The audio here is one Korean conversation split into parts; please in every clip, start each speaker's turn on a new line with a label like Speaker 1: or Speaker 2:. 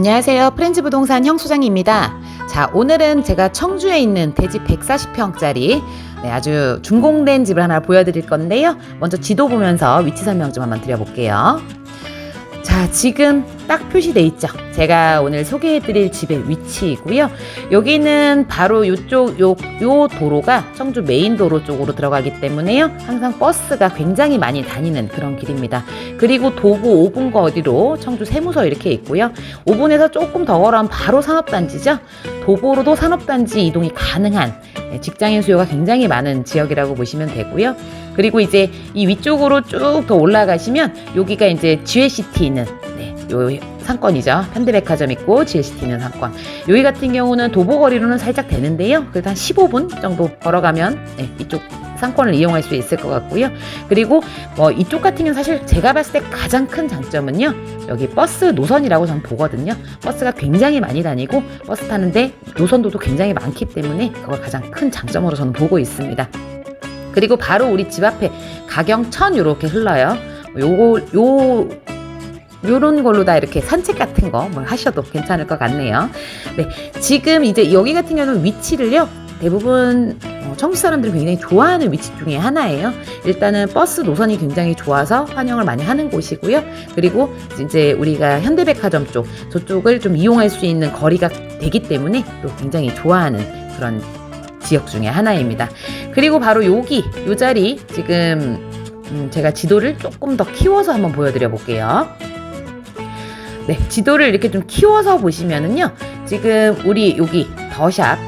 Speaker 1: 안녕하세요. 프렌즈 부동산 형수장입니다. 자, 오늘은 제가 청주에 있는 대지 140평짜리 네, 아주 준공된 집을 하나 보여드릴 건데요. 먼저 지도 보면서 위치 설명 좀 한번 드려볼게요. 자, 지금 딱 표시돼 있죠. 제가 오늘 소개해드릴 집의 위치이고요. 여기는 바로 요쪽 요, 요 도로가 청주 메인 도로 쪽으로 들어가기 때문에요. 항상 버스가 굉장히 많이 다니는 그런 길입니다. 그리고 도보 5분 거리로 청주 세무서 이렇게 있고요. 5분에서 조금 더 걸어면 바로 산업단지죠. 도보로도 산업단지 이동이 가능한 네, 직장인 수요가 굉장히 많은 지역이라고 보시면 되고요. 그리고 이제 이 위쪽으로 쭉 더 올라가시면 여기가 이제 GLCT 있는 네, 요 상권이죠. 현대백화점 있고 GLCT 있는 상권. 여기 같은 경우는 도보거리로는 살짝 되는데요. 그래도 한 15분 정도 걸어가면 네, 이쪽 상권을 이용할 수 있을 것 같고요. 그리고 뭐 이쪽 같은 경우는 사실 제가 봤을 때 가장 큰 장점은요. 여기 버스 노선이라고 저는 보거든요. 버스가 굉장히 많이 다니고 버스 타는데 노선도도 굉장히 많기 때문에 그걸 가장 큰 장점으로 저는 보고 있습니다. 그리고 바로 우리 집 앞에 가경천 요렇게 흘러요. 요거 요 요런 걸로 다 이렇게 산책 같은 거뭐 하셔도 괜찮을 것 같네요. 네, 지금 이제 여기 같은 경우는 위치를요. 대부분 어, 청주 사람들이 굉장히 좋아하는 위치 중에 하나예요. 일단은 버스 노선이 굉장히 좋아서 환영을 많이 하는 곳이고요. 그리고 이제 우리가 현대백화점 쪽 저쪽을 좀 이용할 수 있는 거리가 되기 때문에 또 굉장히 좋아하는 그런 지역 중에 하나입니다. 그리고 바로 여기 요 자리 지금 음, 제가 지도를 조금 더 키워서 한번 보여드려 볼게요. 네, 지도를 이렇게 좀 키워서 보시면은요. 지금 우리 여기 더샵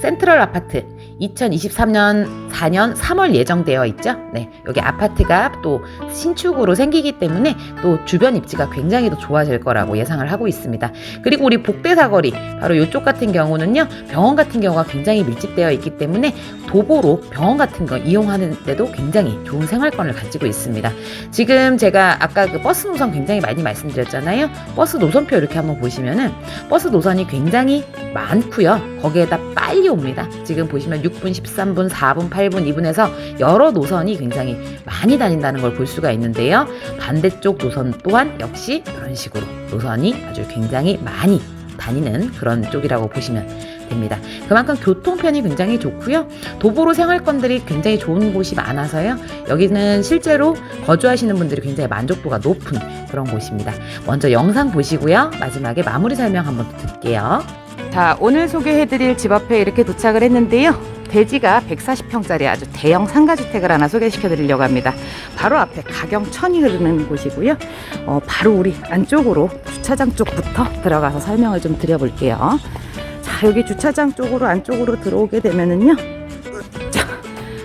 Speaker 1: 센트럴 아파트 2023년 4년 3월 예정되어 있죠. 네, 여기 아파트가 또 신축으로 생기기 때문에 또 주변 입지가 굉장히 더 좋아질 거라고 예상을 하고 있습니다. 그리고 우리 복대 사거리 바로 이쪽 같은 경우는요. 병원 같은 경우가 굉장히 밀집되어 있기 때문에 도보로 병원 같은 거 이용하는데도 굉장히 좋은 생활권을 가지고 있습니다. 지금 제가 아까 그 버스 노선 굉장히 많이 말씀드렸잖아요. 버스 노선표 이렇게 한번 보시면은 버스 노선이 굉장히 많고요. 거기에다 빨리 옵니다. 지금 보시면 6분, 13분, 4분, 8분, 2분에서 여러 노선이 굉장히 많이 다닌다는 걸 볼 수가 있는데요. 반대쪽 노선 또한 역시 이런 식으로 노선이 아주 굉장히 많이 다니는 그런 쪽이라고 보시면 됩니다. 그만큼 교통편이 굉장히 좋고요. 도보로 생활권들이 굉장히 좋은 곳이 많아서요. 여기는 실제로 거주하시는 분들이 굉장히 만족도가 높은 그런 곳입니다. 먼저 영상 보시고요. 마지막에 마무리 설명 한번 드릴게요. 자, 오늘 소개해드릴 집 앞에 이렇게 도착을 했는데요. 대지가 140평짜리 아주 대형 상가주택을 하나 소개시켜 드리려고 합니다. 바로 앞에 가경천이 흐르는 곳이고요. 어, 바로 우리 안쪽으로 주차장 쪽부터 들어가서 설명을 좀 드려볼게요. 자, 여기 주차장 쪽으로 안쪽으로 들어오게 되면은요. 자,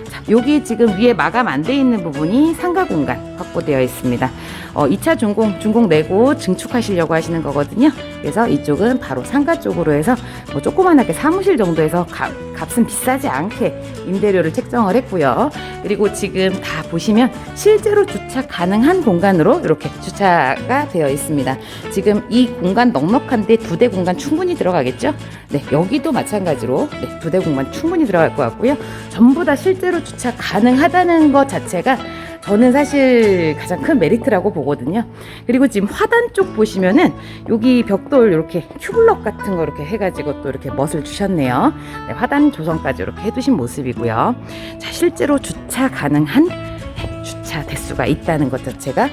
Speaker 1: 자, 여기 지금 위에 마감 안 돼 있는 부분이 상가 공간 확보되어 있습니다. 어, 2차 준공, 준공 내고 증축하시려고 하시는 거거든요. 그래서 이쪽은 바로 상가 쪽으로 해서 뭐 조그만하게 사무실 정도에서 값, 값은 비싸지 않게 임대료를 책정을 했고요. 그리고 지금 다 보시면 실제로 주차 가능한 공간으로 이렇게 주차가 되어 있습니다. 지금 이 공간 넉넉한데 두 대 공간 충분히 들어가겠죠? 네, 여기도 마찬가지로 네, 두 대 공간 충분히 들어갈 것 같고요. 전부 다 실제로 주차 가능하다는 것 자체가 저는 사실 가장 큰 메리트라고 보거든요. 그리고 지금 화단 쪽 보시면은 여기 벽돌 이렇게 큐블럭 같은 거 이렇게 해가지고 또 이렇게 멋을 주셨네요. 네, 화단 조성까지 이렇게 해두신 모습이고요. 자, 실제로 주차 가능한 네, 주차 대수가 있다는 것 자체가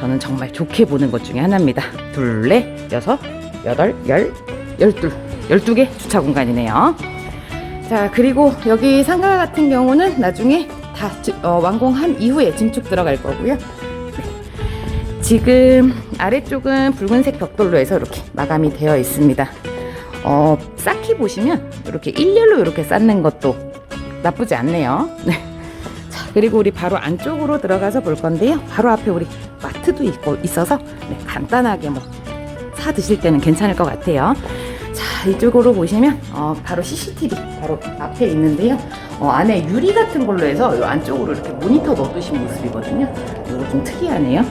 Speaker 1: 저는 정말 좋게 보는 것 중에 하나입니다. 둘, 넷, 여섯, 여덟, 열, 열둘, 열두 개 주차 공간이네요. 자, 그리고 여기 상가 같은 경우는 나중에 다 지- 어, 완공한 이후에 증축 들어갈 거고요. 네. 지금 아래쪽은 붉은색 벽돌로 해서 이렇게 마감이 되어 있습니다. 어, 쌓기 보시면 이렇게 일렬로 이렇게 쌓는 것도 나쁘지 않네요. 네. 자, 그리고 우리 바로 안쪽으로 들어가서 볼 건데요. 바로 앞에 우리 마트도 있고 있어서 네, 간단하게 뭐 사 드실 때는 괜찮을 것 같아요. 자, 이쪽으로 보시면 어, 바로 CCTV 바로 앞에 있는데요. 어, 안에 유리 같은 걸로 해서 이 안쪽으로 이렇게 모니터 넣어두신 모습이거든요. 이거 좀 특이하네요.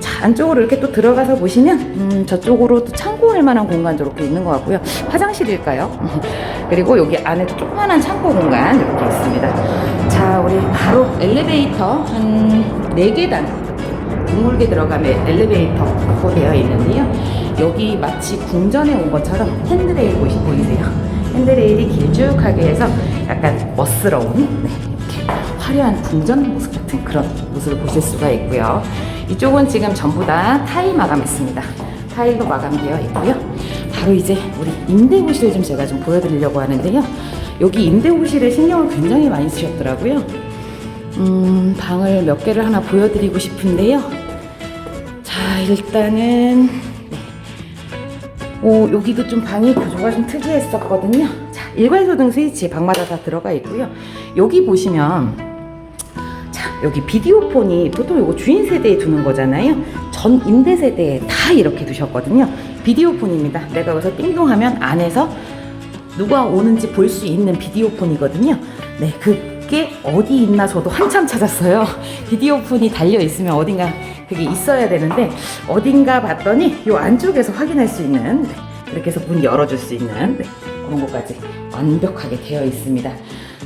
Speaker 1: 자, 안쪽으로 이렇게 또 들어가서 보시면 음, 저쪽으로 또 참고할 만한 공간도 이렇게 있는 것 같고요. 화장실일까요? 그리고 여기 안에도 조그만한 창고 공간 이렇게 있습니다. 자, 우리 바로 엘리베이터 한 4계단 동물계 들어가면 엘리베이터 확보되어 있는데요. 여기 마치 궁전에 온 것처럼 핸드레일 보시 보이세요? 핸드레일이 길쭉하게 해서 약간 멋스러운 네, 이렇게 화려한 궁전 모습 같은 그런 모습을 보실 수가 있고요. 이쪽은 지금 전부 다 타일 마감했습니다. 타일로 마감되어 있고요. 바로 이제 우리 임대호실을 좀 제가 좀 보여드리려고 하는데요. 여기 임대호실에 신경을 굉장히 많이 쓰셨더라고요. 음, 방을 몇 개를 하나 보여드리고 싶은데요. 자, 일단은 네. 오, 여기도 좀 방이 구조가 좀 특이했었거든요. 자, 일괄소등 스위치 방마다 다 들어가 있고요. 여기 보시면 자, 여기 비디오폰이 보통 이거 주인 세대에 두는 거잖아요. 전 임대 세대에 다 이렇게 두셨거든요. 비디오폰입니다. 내가 여기서 띵동하면 안에서 누가 오는지 볼 수 있는 비디오폰이거든요. 네, 그게 어디 있나 저도 한참 찾았어요. 비디오폰이 달려 있으면 어딘가 그게 있어야 되는데 어딘가 봤더니 이 안쪽에서 확인할 수 있는 네, 이렇게 해서 문 열어줄 수 있는 네, 그런 것까지 완벽하게 되어 있습니다.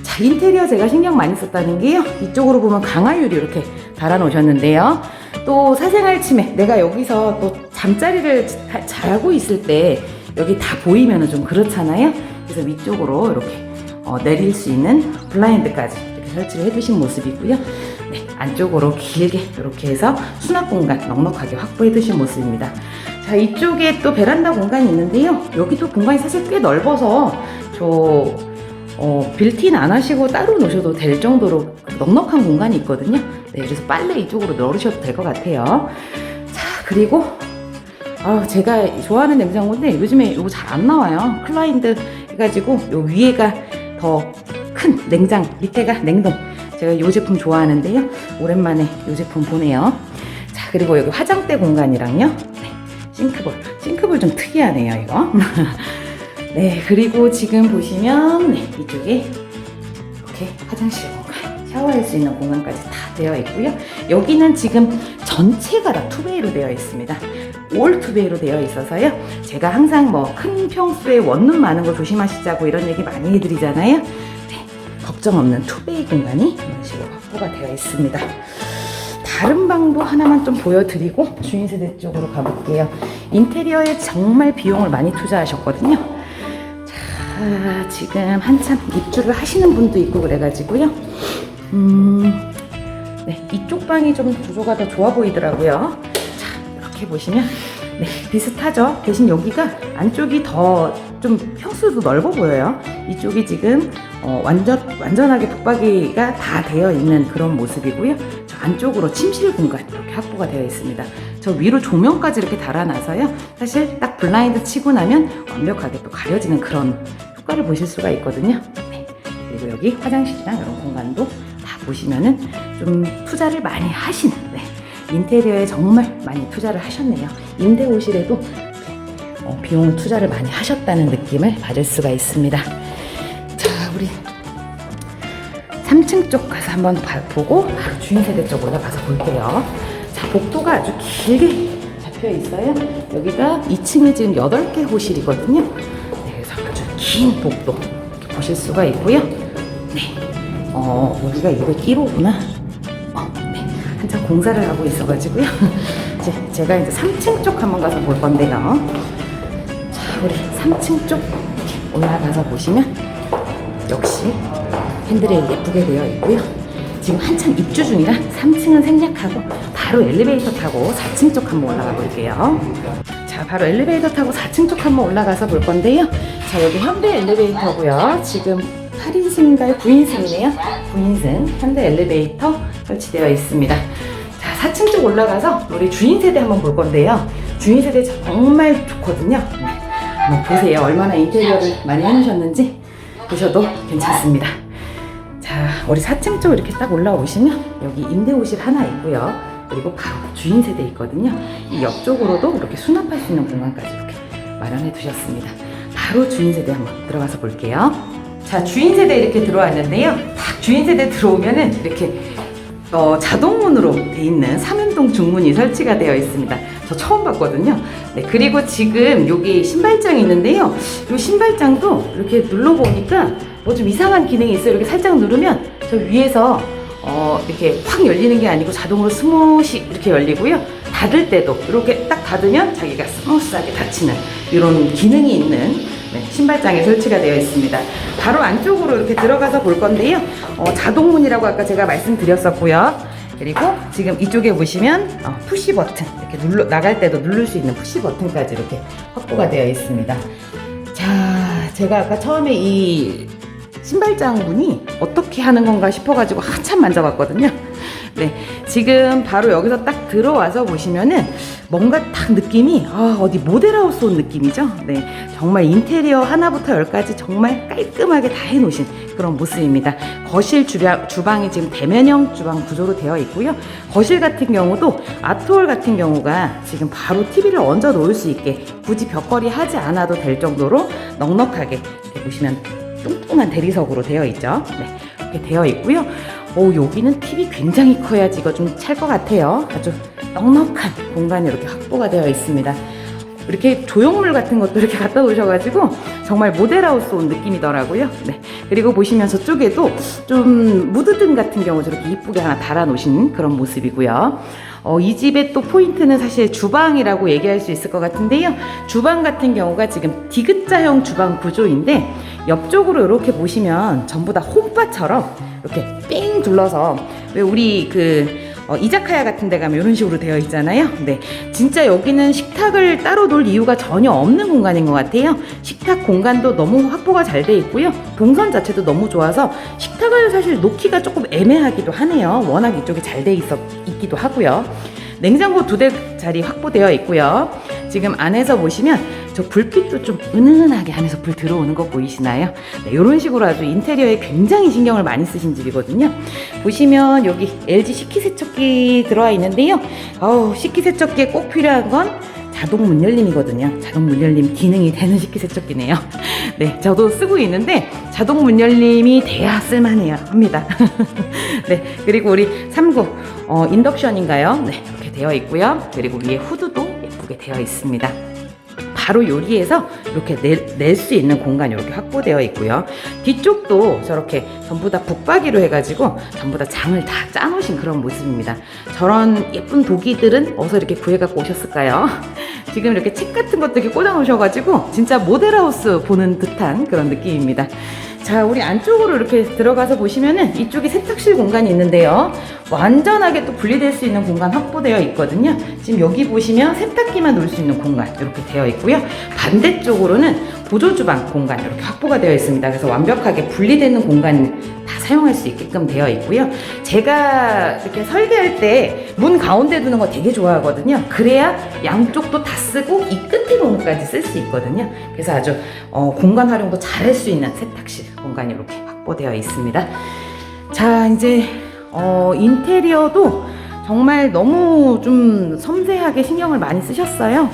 Speaker 1: 자, 인테리어 제가 신경 많이 썼다는 게요. 이쪽으로 보면 강화유리 이렇게 달아 놓으셨는데요. 또 사생활 침해, 내가 여기서 또 잠자리를 자- 자고 있을 때 여기 다 보이면 좀 그렇잖아요. 그래서 위쪽으로 이렇게 어, 내릴 수 있는 블라인드까지 이렇게 설치를 해두신 모습이고요. 네, 안쪽으로 길게 이렇게 해서 수납 공간 넉넉하게 확보해 두신 모습입니다. 자, 이쪽에 또 베란다 공간이 있는데요. 여기도 공간이 사실 꽤 넓어서 저 어, 빌트인 안 하시고 따로 놓으셔도 될 정도로 넉넉한 공간이 있거든요. 네, 그래서 빨래 이쪽으로 넣으셔도 될 것 같아요. 자, 그리고 아, 제가 좋아하는 냉장고인데 요즘에 이거 잘 안 나와요. 클라인드 해가지고 요 위에가 더 큰 냉장, 밑에가 냉동. 제가 이 제품 좋아하는데요. 오랜만에 이 제품 보네요. 자, 그리고 여기 화장대 공간이랑요. 네, 싱크볼. 싱크볼 좀 특이하네요, 이거. 네, 그리고 지금 보시면 네, 이쪽에 이렇게 화장실 공간, 샤워할 수 있는 공간까지 다 되어 있고요. 여기는 지금 전체가 다 투베이로 되어 있습니다. 올 투베이로 되어 있어서요. 제가 항상 뭐 큰 평수에 원룸 많은 거 조심하시자고 이런 얘기 많이 해드리잖아요. 네, 걱정 없는 투베이 공간이 이런 식으로 확보가 되어 있습니다. 다른 방도 하나만 좀 보여드리고 주인 세대 쪽으로 가볼게요. 인테리어에 정말 비용을 많이 투자하셨거든요. 자, 지금 한참 입주를 하시는 분도 있고 그래가지고요. 음, 네, 이쪽 방이 좀 구조가 더 좋아 보이더라고요. 자, 이렇게 보시면 네, 비슷하죠. 대신 여기가 안쪽이 더 좀 평수도 넓어 보여요. 이쪽이 지금 어, 완전 완전하게 붙박이가 다 되어 있는 그런 모습이고요. 저 안쪽으로 침실 공간 이렇게 확보가 되어 있습니다. 저 위로 조명까지 이렇게 달아놔서요. 사실 딱 블라인드 치고 나면 완벽하게 또 가려지는 그런 효과를 보실 수가 있거든요. 네. 그리고 여기 화장실이랑 이런 공간도 다 보시면은 좀 투자를 많이 하신 네. 인테리어에 정말 많이 투자를 하셨네요. 임대호실에도 이렇게, 어, 비용 투자를 많이 하셨다는 느낌을 받을 수가 있습니다. 자, 우리 3층 쪽 가서 한번 봐- 보고 주인 세대 쪽 올라가서 볼게요. 자, 복도가 아주 길게 잡혀 있어요. 여기가 2층에 지금 8개 호실이거든요. 네, 그래서 아주 긴 복도 보실 수가 있고요. 네. 어, 여기가 201호구나. 어, 네. 한참 공사를 하고 있어가지고요. 제가 이제 3층 쪽 한번 가서 볼 건데요. 자, 우리 3층 쪽 올라가서 보시면 역시 핸드레일 예쁘게 되어 있고요. 지금 한참 입주 중이라 3층은 생략하고 바로 엘리베이터 타고 4층 쪽 한번 올라가 볼게요. 자, 바로 엘리베이터 타고 4층 쪽 한번 올라가서 볼 건데요. 자, 여기 현대 엘리베이터고요. 지금 8인승인가요? 9인승이네요. 9인승 현대 엘리베이터 설치되어 있습니다. 자, 4층 쪽 올라가서 우리 주인 세대 한번 볼 건데요. 주인 세대 정말 좋거든요. 네, 한번 보세요. 얼마나 인테리어를 많이 해놓으셨는지 보셔도 괜찮습니다. 자, 우리 4층 쪽 이렇게 딱 올라오시면 여기 임대호실 하나 있고요. 그리고 바로 주인 세대 있거든요. 이 옆쪽으로도 이렇게 수납할 수 있는 공간까지 이렇게 마련해 두셨습니다. 바로 주인 세대 한번 들어가서 볼게요. 자, 주인 세대 이렇게 들어왔는데요. 딱 주인 세대 들어오면은 이렇게 어, 자동문으로 돼 있는 삼연동 중문이 설치가 되어 있습니다. 저 처음 봤거든요. 네, 그리고 지금 여기 신발장이 있는데요. 이 신발장도 이렇게 눌러보니까 뭐 좀 이상한 기능이 있어요. 이렇게 살짝 누르면 저 위에서 어, 이렇게 확 열리는 게 아니고 자동으로 스무시 이렇게 열리고요. 닫을 때도 이렇게 딱 닫으면 자기가 스무스하게 닫히는 이런 기능이 있는 네, 신발장에 설치가 되어 있습니다. 바로 안쪽으로 이렇게 들어가서 볼 건데요. 어, 자동문이라고 아까 제가 말씀드렸었고요. 그리고 지금 이쪽에 보시면 어, 푸시 버튼 이렇게 눌러 나갈 때도 누를 수 있는 푸시 버튼까지 이렇게 확보가 되어 있습니다. 자, 제가 아까 처음에 이 신발장 문이 어떻게 하는 건가 싶어가지고 한참 만져봤거든요. 네, 지금 바로 여기서 딱 들어와서 보시면은 뭔가 딱 느낌이 아, 어디 모델하우스 온 느낌이죠. 네, 정말 인테리어 하나부터 열까지 정말 깔끔하게 다 해놓으신 그런 모습입니다. 거실 주방, 주방이 지금 대면형 주방 구조로 되어 있고요. 거실 같은 경우도 아트홀 같은 경우가 지금 바로 TV를 얹어 놓을 수 있게 굳이 벽걸이 하지 않아도 될 정도로 넉넉하게 보시면 뚱뚱한 대리석으로 되어 있죠. 네, 이렇게 되어 있고요. 오, 여기는 TV 굉장히 커야지 이거 좀 찰 것 같아요. 아주 넉넉한 공간이 이렇게 확보가 되어 있습니다. 이렇게 조형물 같은 것도 이렇게 갖다 놓으셔가지고 정말 모델하우스 온 느낌이더라고요. 네. 그리고 보시면 저쪽에도 좀 무드등 같은 경우 저렇게 이쁘게 하나 달아 놓으신 그런 모습이고요. 어, 이 집의 또 포인트는 사실 주방이라고 얘기할 수 있을 것 같은데요. 주방 같은 경우가 지금 디귿자형 주방 구조인데 옆쪽으로 이렇게 보시면 전부 다 홈바처럼 이렇게 삥 둘러서 왜 우리 그 어, 이자카야 같은 데 가면 이런 식으로 되어 있잖아요. 네. 진짜 여기는 식탁을 따로 놓을 이유가 전혀 없는 공간인 것 같아요. 식탁 공간도 너무 확보가 잘 돼 있고요. 동선 자체도 너무 좋아서 식탁을 사실 놓기가 조금 애매하기도 하네요. 워낙 이쪽이 잘 돼 있기도 하고요. 냉장고 두 대짜리 확보되어 있고요. 지금 안에서 보시면 저 불빛도 좀 은은하게 안에서 불 들어오는 거 보이시나요? 네, 이런 식으로 아주 인테리어에 굉장히 신경을 많이 쓰신 집이거든요. 보시면 여기 LG 식기세척기 들어와 있는데요. 어우, 식기세척기에 꼭 필요한 건 자동 문 열림이거든요. 자동 문 열림 기능이 되는 식기세척기네요. 네, 저도 쓰고 있는데 자동 문 열림이 돼야 쓸만해요. 합니다. 네, 그리고 우리 3구 어, 인덕션인가요? 네, 이렇게 되어 있고요. 그리고 위에 후드도 예쁘게 되어 있습니다. 바로 요리에서 이렇게 낼 수 있는 공간이 이렇게 확보되어 있고요. 뒤쪽도 저렇게 전부 다 북박이로 해가지고 전부 다 장을 다 짜놓으신 그런 모습입니다. 저런 예쁜 도기들은 어디서 이렇게 구해갖고 오셨을까요? 지금 이렇게 책 같은 것도 이렇게 꽂아놓으셔가지고 진짜 모델하우스 보는 듯한 그런 느낌입니다. 자, 우리 안쪽으로 이렇게 들어가서 보시면은 이쪽이 세탁실 공간이 있는데요. 완전하게 또 분리될 수 있는 공간 확보되어 있거든요. 지금 여기 보시면 세탁기만 놓을 수 있는 공간 이렇게 되어 있고요. 반대쪽으로는 보조 주방 공간 이렇게 확보가 되어 있습니다. 그래서 완벽하게 분리되는 공간 다 사용할 수 있게끔 되어 있고요. 제가 이렇게 설계할 때 문 가운데 두는 거 되게 좋아하거든요. 그래야 양쪽도 다 쓰고 이 끝에 놓은까지 쓸 수 있거든요. 그래서 아주 어, 공간 활용도 잘할 수 있는 세탁실 공간이 이렇게 확보되어 있습니다. 자, 이제 어, 인테리어도 정말 너무 좀 섬세하게 신경을 많이 쓰셨어요.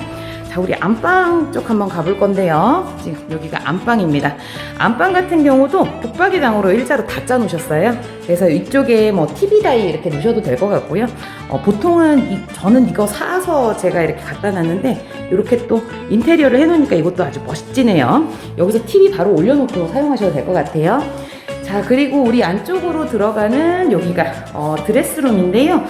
Speaker 1: 자, 우리 안방 쪽 한번 가볼 건데요. 지금 여기가 안방입니다. 안방 같은 경우도 북박이장으로 일자로 다 짜놓으셨어요. 그래서 이쪽에 뭐 TV 다이 이렇게 놓으셔도 될 것 같고요. 어, 보통은 이- 저는 이거 사서 제가 이렇게 갖다 놨는데 이렇게 또 인테리어를 해놓으니까 이것도 아주 멋지네요. 여기서 TV 바로 올려놓고 사용하셔도 될 것 같아요. 자, 그리고 우리 안쪽으로 들어가는 여기가 어, 드레스룸인데요.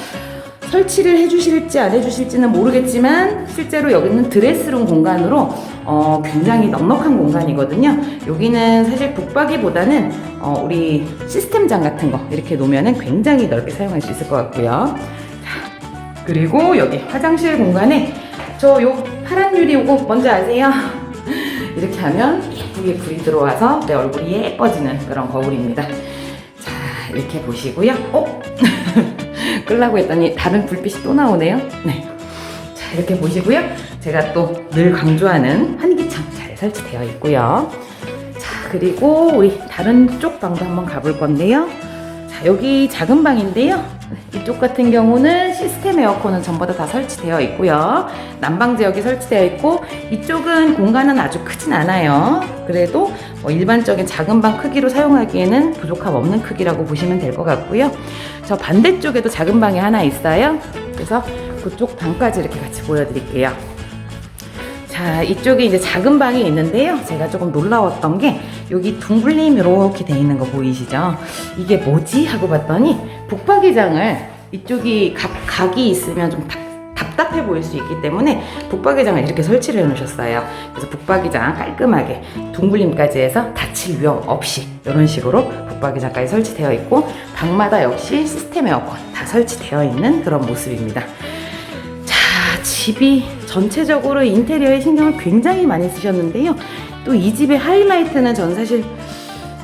Speaker 1: 설치를 해주실지 안 해주실지는 모르겠지만 실제로 여기는 드레스룸 공간으로 어, 굉장히 넉넉한 공간이거든요. 여기는 사실 북박이보다는 어, 우리 시스템장 같은 거 이렇게 놓으면 굉장히 넓게 사용할 수 있을 것 같고요. 자, 그리고 여기 화장실 공간에 저 요 파란 유리 요거 뭔지 아세요? 이렇게 하면 예쁘게 불이 들어와서 내 얼굴이 예뻐지는 그런 거울입니다. 자, 이렇게 보시고요. 어? 끌라고 했더니 다른 불빛이 또 나오네요. 네. 자, 이렇게 보시고요. 제가 또 늘 강조하는 환기창 잘 설치되어 있고요. 자, 그리고 우리 다른 쪽 방도 한번 가볼 건데요. 자, 여기 작은 방인데요. 이쪽 같은 경우는 시스템 에어컨은 전부 다, 다 설치되어 있고요. 난방 제어기 설치되어 있고 이쪽은 공간은 아주 크진 않아요. 그래도 뭐 일반적인 작은 방 크기로 사용하기에는 부족함 없는 크기라고 보시면 될 것 같고요. 저 반대쪽에도 작은 방이 하나 있어요. 그래서 그쪽 방까지 이렇게 같이 보여드릴게요. 자, 이쪽에 이제 작은 방이 있는데요. 제가 조금 놀라웠던 게 여기 둥글림 이렇게 돼 있는 거 보이시죠? 이게 뭐지? 하고 봤더니 북박이장을 이쪽이 각, 각이 있으면 좀 답, 답답해 보일 수 있기 때문에 북박이장을 이렇게 설치를 해 놓으셨어요. 그래서 북박이장 깔끔하게 둥글림까지 해서 다칠 위험 없이 이런 식으로 북박이장까지 설치되어 있고 방마다 역시 시스템 에어컨 다 설치되어 있는 그런 모습입니다. 자, 집이 전체적으로 인테리어에 신경을 굉장히 많이 쓰셨는데요. 또 이 집의 하이라이트는 전 사실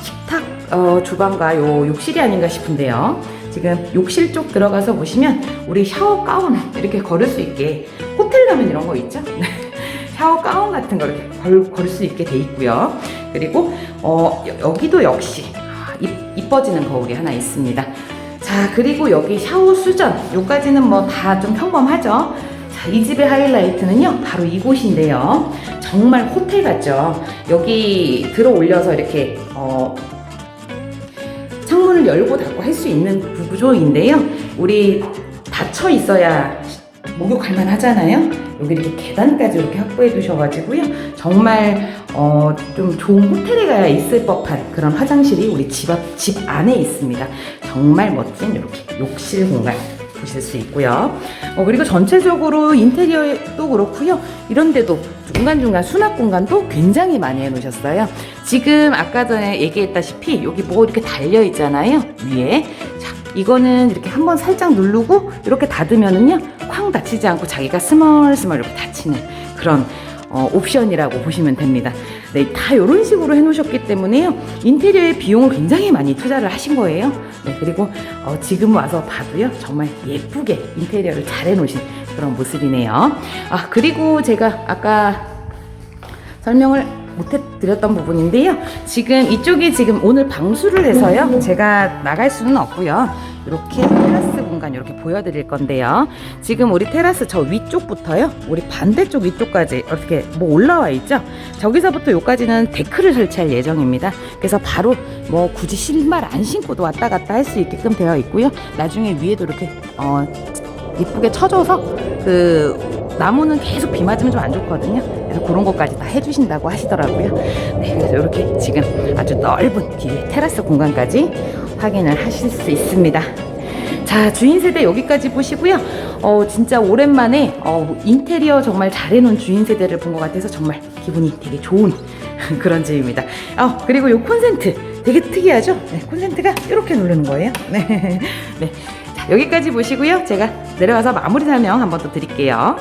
Speaker 1: 식탁 어, 주방과 요 욕실이 아닌가 싶은데요. 지금 욕실 쪽 들어가서 보시면 우리 샤워 가운 이렇게 걸을 수 있게 호텔 가면 이런 거 있죠? 샤워 가운 같은 거 이렇게 걸, 걸수 있게 돼 있고요. 그리고 어, 여- 여기도 역시 이뻐지는 거울이 하나 있습니다. 자 그리고 여기 샤워 수전 요까지는 뭐 다 좀 평범하죠. 자, 이 집의 하이라이트는요, 바로 이곳인데요. 정말 호텔 같죠? 여기 들어 올려서 이렇게, 어, 창문을 열고 닫고 할 수 있는 구조인데요. 우리 닫혀 있어야 목욕할 만 하잖아요. 여기 이렇게 계단까지 이렇게 확보해 두셔가지고요. 정말, 어, 좀 좋은 호텔에 가야 있을 법한 그런 화장실이 우리 집 앞, 집 안에 있습니다. 정말 멋진 이렇게 욕실 공간 보실 수 있고요. 어, 그리고 전체적으로 인테리어도 그렇고요. 이런데도 중간중간 수납 공간도 굉장히 많이 해놓으셨어요. 지금 아까 전에 얘기했다시피 여기 뭐 이렇게 달려 있잖아요. 위에. 자, 이거는 이렇게 한번 살짝 누르고 이렇게 닫으면은요. 쾅 닫히지 않고 자기가 스멀스멀 이렇게 닫히는 그런 어, 옵션이라고 보시면 됩니다. 네, 다 이런 식으로 해놓으셨기 때문에요. 인테리어에 비용을 굉장히 많이 투자를 하신 거예요. 네, 그리고 어, 지금 와서 봐도요. 정말 예쁘게 인테리어를 잘 해놓으신 그런 모습이네요. 아, 그리고 제가 아까 설명을 못 해드렸던 부분인데요. 지금 이쪽이 지금 오늘 방수를 해서요. 제가 나갈 수는 없고요. 이렇게 테라스 공간 이렇게 보여드릴 건데요. 지금 우리 테라스 저 위쪽부터요. 우리 반대쪽 위쪽까지 이렇게 뭐 올라와 있죠. 저기서부터 여기까지는 데크를 설치할 예정입니다. 그래서 바로 뭐 굳이 신발 안 신고도 왔다 갔다 할 수 있게끔 되어 있고요. 나중에 위에도 이렇게 어 이쁘게 쳐줘서 그 나무는 계속 비 맞으면 좀 안 좋거든요. 그래서 그런 것까지 다 해주신다고 하시더라고요. 네, 그래서 이렇게 지금 아주 넓은 뒤에 테라스 공간까지 확인을 하실 수 있습니다. 자, 주인 세대 여기까지 보시고요. 어, 진짜 오랜만에 어, 인테리어 정말 잘 해놓은 주인 세대를 본 것 같아서 정말 기분이 되게 좋은 그런 집입니다. 어, 그리고 요 콘센트 되게 특이하죠? 네, 콘센트가 이렇게 누르는 거예요. 네. 네. 자, 여기까지 보시고요. 제가 내려가서 마무리 설명 한번 더 드릴게요.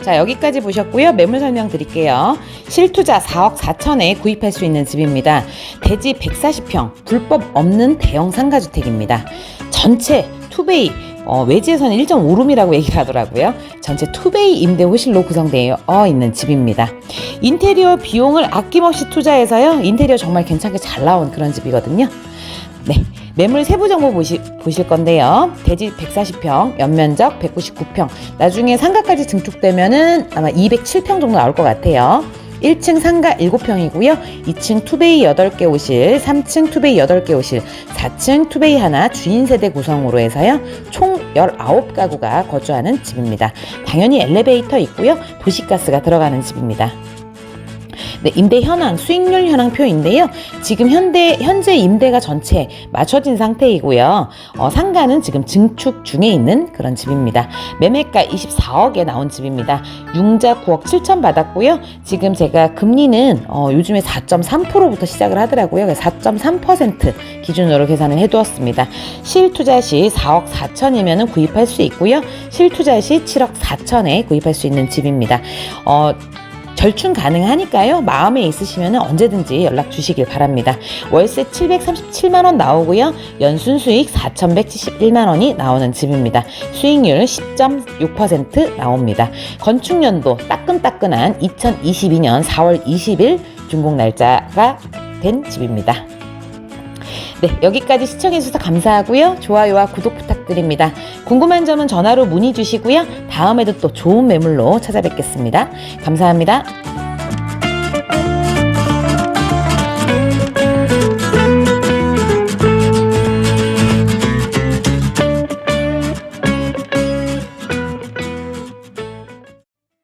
Speaker 1: 자, 여기까지 보셨고요. 매물 설명 드릴게요. 실투자 4억 4천에 구입할 수 있는 집입니다. 대지 140평, 불법 없는 대형 상가주택입니다. 전체 투베이, 어, 외지에서는 1.5룸이라고 얘기를 하더라고요. 전체 투베이 임대 호실로 구성되어 있는 집입니다. 인테리어 비용을 아낌없이 투자해서요. 인테리어 정말 괜찮게 잘 나온 그런 집이거든요. 네. 매물 세부 정보 보시, 보실 건데요. 대지 140평, 연면적 199평. 나중에 상가까지 증축되면은 아마 207평 정도 나올 것 같아요. 1층 상가 7평이고요. 2층 투베이 8개 오실, 3층 투베이 8개 오실, 4층 투베이 하나 주인 세대 구성으로 해서요. 총 19가구가 거주하는 집입니다. 당연히 엘리베이터 있고요. 도시가스가 들어가는 집입니다. 네, 임대 현황, 수익률 현황표인데요. 지금 현대, 현재 임대가 전체 맞춰진 상태이고요. 어, 상가는 지금 증축 중에 있는 그런 집입니다. 매매가 24억에 나온 집입니다. 융자 9억 7천 받았고요. 지금 제가 금리는 어, 요즘에 4.3%부터 시작을 하더라고요. 4.3% 기준으로 계산을 해두었습니다. 실투자 시 4억 4천이면 구입할 수 있고요. 실투자 시 7억 4천에 구입할 수 있는 집입니다. 어, 절충 가능하니까요. 마음에 있으시면 언제든지 연락 주시길 바랍니다. 월세 737만 원 나오고요. 연순 수익 4,171만 원이 나오는 집입니다. 수익률 10.6% 나옵니다. 건축 연도 따끈따끈한 2022년 4월 20일 준공 날짜가 된 집입니다. 네, 여기까지 시청해주셔서 감사하고요. 좋아요와 구독 부탁드립니다. 궁금한 점은 전화로 문의 주시고요. 다음에도 또 좋은 매물로 찾아뵙겠습니다. 감사합니다.